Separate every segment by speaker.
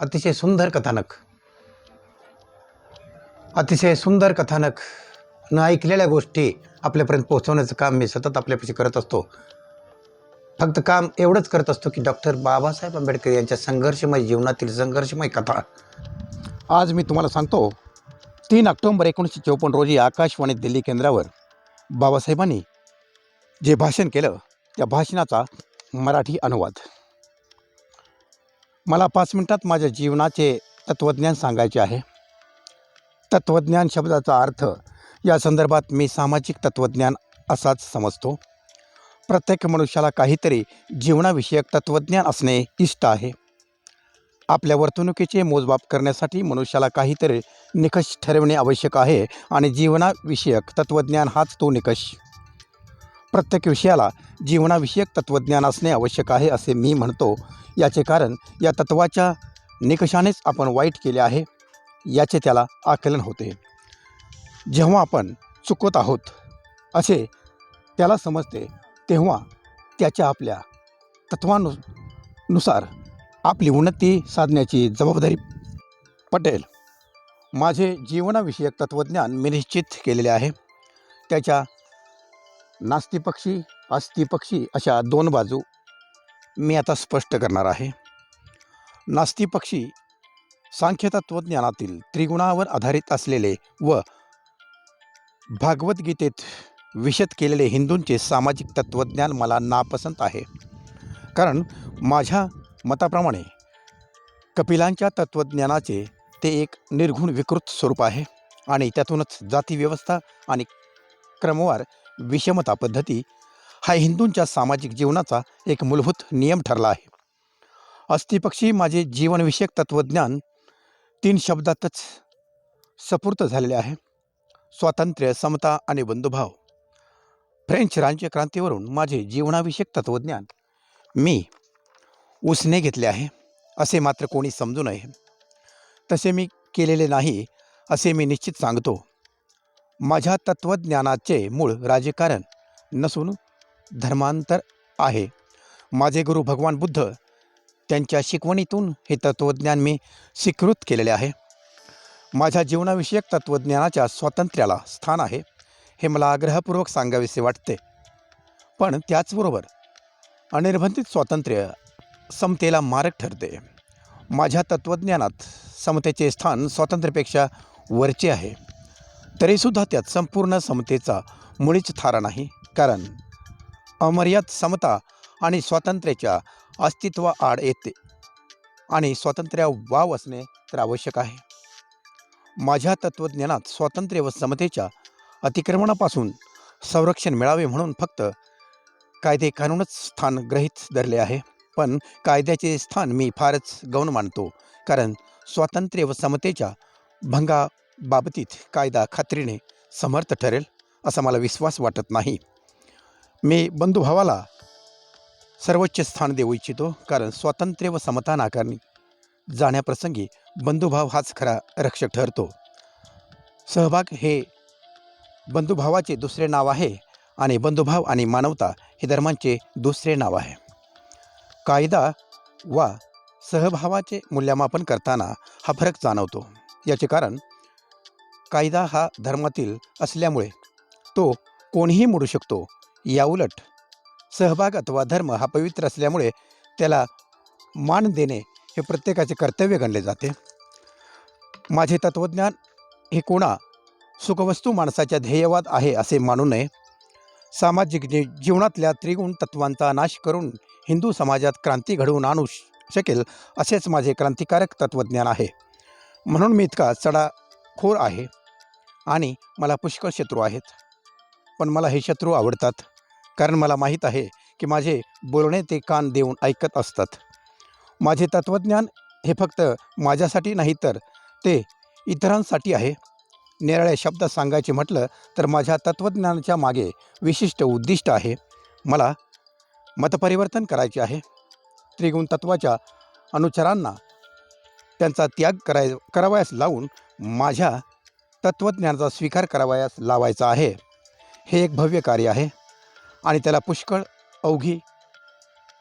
Speaker 1: अतिशय सुंदर कथानक. अतिशय सुंदर कथानक न ऐकलेल्या गोष्टी आपल्यापर्यंत पोहोचवण्याचं काम मी सतत आपल्यापाशी करत असतो. फक्त काम एवढंच करत असतो की डॉक्टर बाबासाहेब आंबेडकर यांच्या संघर्षमय जीवनातील संघर्षमय कथा. आज मी तुम्हाला सांगतो तीन ऑक्टोंबर एकोणीसशे चौपन्न रोजी आकाशवाणी दिल्ली केंद्रावर बाबासाहेबांनी जे भाषण केलं त्या भाषणाचा मराठी अनुवाद. मला पाच मिनटात माझ्या जीवनाचे तत्त्वज्ञान सांगायचे आहे. तत्त्वज्ञान शब्दाचा अर्थ या संदर्भात मी सामाजिक तत्त्वज्ञान असाच समजतो. प्रत्येक मनुष्याला काहीतरी जीवनाविषयक तत्त्वज्ञान असणे इष्ट आहे. आपल्या वर्तणुकीचे मोजमाप करण्यासाठी मनुष्याला काहीतरी निकष ठरवणे आवश्यक आहे आणि जीवनाविषयक तत्त्वज्ञान हाच तो निकष. प्रत्येक विषयाला जीवनाविषयक तत्त्वज्ञान असणे आवश्यक आहे असे मी म्हणतो. याचे कारण या तत्त्वाच्या निकषानेच आपण वाईट केले आहे याचे त्याला आकलन होते. जेव्हा आपण चुकत आहोत असे त्याला समजते तेव्हा त्याच्या आपल्या तत्वानु नुसार आपली उन्नती साधण्याची जबाबदारी पटेल. माझे जीवनाविषयक तत्त्वज्ञान मी निश्चित केलेले आहे. त्याच्या नास्तिपक्षी अस्तिपक्षी अशा दोन बाजू मी आता स्पष्ट करणार आहे. नास्तिपक्षी सांख्यतत्वज्ञानातील त्रिगुणावर आधारित असलेले व भागवद्गीतेत विशद केलेले हिंदूंचे सामाजिक तत्त्वज्ञान मला नापसंत आहे. कारण माझ्या मताप्रमाणे कपिलांच्या तत्त्वज्ञानाचे ते एक निर्घुण विकृत स्वरूप आहे आणि त्यातूनच जातीव्यवस्था आणि क्रमवार विषमता पद्धती हा हिंदूंच्या सामाजिक जीवनाचा एक मूलभूत नियम ठरला आहे. अस्थिपक्षी माझे जीवनविषयक तत्त्वज्ञान तीन शब्दातच सपूर्त झालेले आहे. स्वातंत्र्य समता आणि बंधुभाव. फ्रेंच राज्यक्रांतीवरून माझे जीवनाविषयक तत्त्वज्ञान मी उसने घेतले आहे असे मात्र कोणी समजू नये. तसे मी केलेले नाही असे मी निश्चित सांगतो. माझ्या तत्त्वज्ञानाचे मूळ राजकारण नसून धर्मांतर आहे. माझे गुरु भगवान बुद्ध त्यांच्या शिकवणीतून हे तत्त्वज्ञान मी स्वीकृत केलेले आहे. माझ्या जीवनाविषयक तत्त्वज्ञानाच्या स्वातंत्र्याला स्थान आहे हे मला आग्रहपूर्वक सांगावेसे वाटते. पण त्याचबरोबर अनिर्बंधित स्वातंत्र्य समतेला मारक ठरते. माझ्या तत्त्वज्ञानात समतेचे स्थान स्वातंत्र्यापेक्षा वरचे आहे. तरीसुद्धा त्यात संपूर्ण समतेचा मुळीच थारा नाही. कारण अमर्याद समता आणि स्वातंत्र्याच्या अस्तित्वाआड येते आणि स्वातंत्र्या वाव असणे तर आवश्यक आहे. माझ्या तत्त्वज्ञानात स्वातंत्र्य व समतेच्या अतिक्रमणापासून संरक्षण मिळावे म्हणून फक्त कायदे कानूनच स्थान ग्रहित धरले आहे. पण कायद्याचे स्थान मी फारच गौण मानतो. कारण स्वातंत्र्य व समतेच्या भंगा बाबतीत कायदा खात्रीने समर्थ ठरेल असा मला विश्वास वाटत नाही. मी बंधुभावाला सर्वोच्च स्थान देऊ इच्छितो कारण स्वातंत्र्य व समता नाकारणी जाण्याप्रसंगी बंधुभाव हाच खरा रक्षक ठरतो. सहभाग हे बंधुभावाचे दुसरे नाव आहे आणि बंधुभाव आणि मानवता हे धर्मांचे दुसरे नाव आहे. कायदा वा सहभावाचे मूल्यमापन करताना हा फरक जाणवतो. याचे कारण कायदा हा धर्मातील असल्यामुळे तो कोणीही मोडू शकतो. याउलट सहभाग अथवा धर्म हा पवित्र असल्यामुळे त्याला मान देणे हे प्रत्येकाचे कर्तव्य गणले जाते. माझे तत्त्वज्ञान हे कोणा सुखवस्तू माणसाच्या ध्येयवाद आहे असे मानू नये. सामाजिक जी जीवनातल्या त्रिगुण तत्वांचा नाश करून हिंदू समाजात क्रांती घडवून आणू शकेल असेच माझे क्रांतिकारक तत्त्वज्ञान आहे. म्हणून मी इतका चढाखोर आहे. आणि मला पुष्कळ शत्रू आहेत. पण मला हे शत्रू आवडतात कारण मला माहीत आहे की माझे बोलणे ते कान देऊन ऐकत असतात. माझे तत्त्वज्ञान हे फक्त माझ्यासाठी नाही तर ते इतरांसाठी आहे. निराळ्या शब्दात सांगायचे म्हटलं तर माझ्या तत्त्वज्ञानाच्या मागे विशिष्ट उद्दिष्ट आहे. मला मतपरिवर्तन करायचे आहे. त्रिगुण तत्वाच्या अनुचरांना त्यांचा त्याग कराय करावयास लावून माझ्या तत्त्वज्ञानाचा स्वीकार करावयास लावायचा आहे. हे एक भव्य कार्य आहे आणि त्याला पुष्कळ अवघी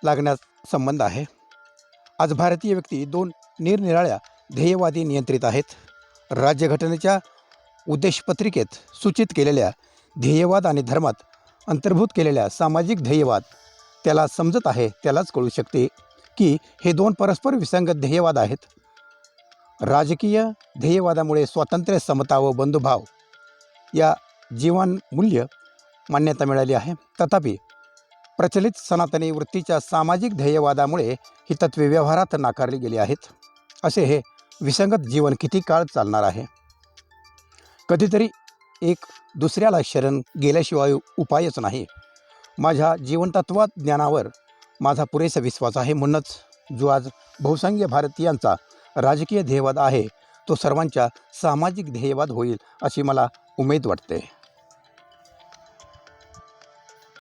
Speaker 1: लागण्यास संबंध आहे. आज भारतीय व्यक्ती दोन निरनिराळ्या ध्येयवादी नियंत्रित आहेत. राज्यघटनेच्या उद्देशपत्रिकेत सूचित केलेल्या ध्येयवाद आणि धर्मात अंतर्भूत केलेल्या सामाजिक ध्येयवाद त्याला समजत आहे त्यालाच कळू शकते की हे दोन परस्पर विसंगत ध्येयवाद आहेत. राजकीय ध्येयवादामुळे स्वातंत्र्य समता व बंधुभाव या जीवनमूल्य मान्यता मिळाली आहे. तथापि प्रचलित सनातनी वृत्तीच्या सामाजिक ध्येयवादामुळे ही तत्त्वे व्यवहारात नाकारली गेली आहेत. असे हे विसंगत जीवन किती काळ चालणार आहे? कधीतरी एक दुसऱ्याला शरण गेल्याशिवाय उपायच नाही. माझ्या जीवनतत्वात ज्ञानावर माझा पुरेसा विश्वास आहे म्हणूनच जो आज बहुसंख्य भारतीयांचा राजकीय ध्येयवाद आहे तो सर्वांच्या सामाजिक ध्येयवाद होईल अशी मला उमेद वाटते.